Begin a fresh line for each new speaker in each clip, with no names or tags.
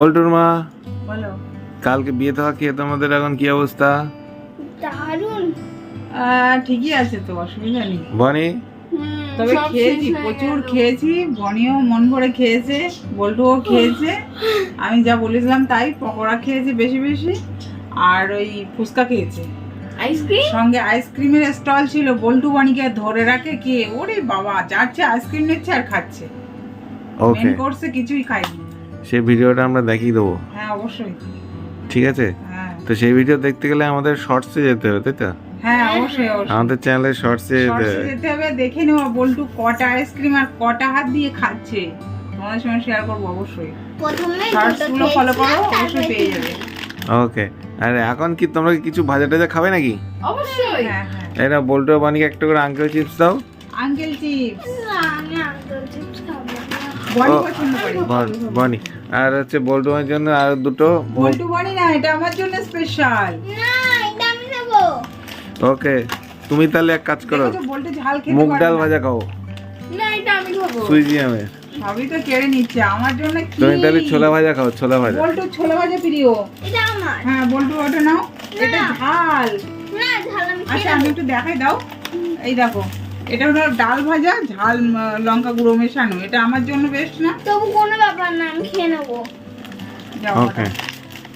মা
বলো।
কালকে বিয়ে থাকা খেয়ে তোমাদের এখন কি অবস্থা?
দারুণ ঠিকই আছে তো অসুবিধা নেই।
বনি?
তবে খেয়েছি প্রচুর খেয়েছি বনিও মন ভরে খেয়েছে বল্টুও খেয়েছে। আমি যা বলেছিলাম তাই পকোড়া খেয়েছে বেশি বেশি আর ওই ফুচকা খেয়েছে।
আইসক্রিম?
সঙ্গে আইসক্রিমের স্টল ছিল বল্টু বানিকে ধরে রাখে কে? ওরে বাবা যাচ্ছে আইসক্রিম নিচ্ছে আর খাচ্ছে। মেন কোর্সে কিছুই খাইনি।
সেই ভিডিওটা আমরা দেখিয়ে দেবো।
হ্যাঁ অবশ্যই।
ঠিক আছে?
হ্যাঁ।
তো সেই ভিডিও দেখতে গেলে আমাদের শর্টসে যেতে হবে তাই তো?
হ্যাঁ অবশ্যই অবশ্যই।
আমাদের চ্যানেলের শর্টসে যেতে হবে।
যেতে হবে দেখে নেব বল্টু কটা আইসক্রিম আর কটা হাত দিয়ে খাচ্ছে। তোমাদের সঙ্গে শেয়ার করব অবশ্যই।
প্রথমে
শর্টস ফলো করো অবশ্যই পেয়ে যাবে।
ওকে আর এখন কি তোমরা কি কিছু ভাজা টাজা খাবে নাকি?
অবশ্যই।
হ্যাঁ হ্যাঁ।
এটা বল্টু বানিকে একটা করে আঙ্কেল চিপস দাও।
আঙ্কেল চিপস
না আমি আঙ্কেল
বনি
আর হচ্ছে বল্টু বানির জন্য আর দুটো
বল্টু বনি না এটা আমার জন্য স্পেশাল
না এটা আমি নেব।
ওকে তুমি তাহলে এক কাজ করো।
দেখো তো বল্টু ঝাল খেতে
মুগ ডাল ভাজা খাও।
না আমি
সবই তো কেড়ে নিচ্ছে আমার জন্য কি?
তুমি তাহলে ছোলা ভাজা খাও ছোলা ভাজা।
বল্টু ছোলা ভাজা প্রিয়।
এটা আমার।
হ্যাঁ বল্টু ওটা নাও। এটা ঝাল।
না ঝাল আমি
আচ্ছা আমি একটু দেখাই দাও। এই দেখো। এটা হলো ডাল ভাজা ঝাল লঙ্কা গুঁড়ো মেশানো। এটা আমার জন্য বেস্ট না?
তবু কোনো ব্যাপার না আমি খেয়ে নেব।
ওকে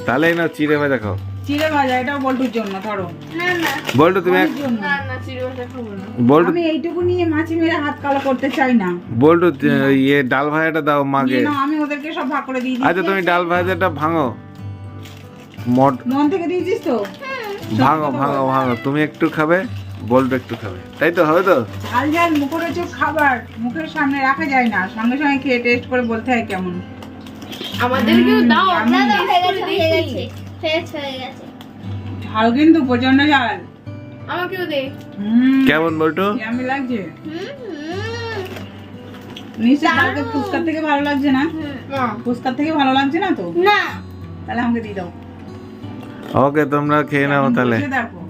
তাহলে এই নাও চিড়ে ভাজা খাও।
চিড়ে ভাজা এটাও বল্টুর জন্য ধরো।
না না।
বল্টু তুমি।
না না চিড়িয়াটা খাব না।
বল্টু
আমি এইটুকু নিয়ে মাছি মেরে হাত কালো করতে চাই না।
বল্টু ইয়ে ডাল ভাজাটা দাও মাকে
নিয়ে নাও, আমি ওদেরকে সব ভাগ করে দিয়ে
আচ্ছা তুমি ডাল ভাজাটা ভাঙো। মট
মন থেকে দিয়েছিস তো?
ভাঙো ভাঙো ভাঙো। তুমি একটু খাবে। বল্টু একটু খাবে। তাই তো হবে তো?
ঝাল ঝাল মুখরোচক খাবার মুখের সামনে রাখা যায় না সঙ্গে সঙ্গে খেয়ে টেস্ট করে বলতে হয় কেমন।
আমাদেরকেও দাও আমরা
হয়ে গেছে হয়ে গেছে ফ্রেশ হয়ে গেছে।
ঝাল কিন্তু প্রচণ্ড ঝাল।
আমাকেও দে।
কেমন বল্টু?
আমি লাগছে? নিশ্চয় কালকে ফুচকার থেকে ভালো লাগছে না?
না।
ফুচকার থেকে ভালো লাগছে না তো?
না।
তাহলে আমাকে দিয়ে দাও।
ওকে তোমরা খেয়ে নাও তাহলে।
দেখো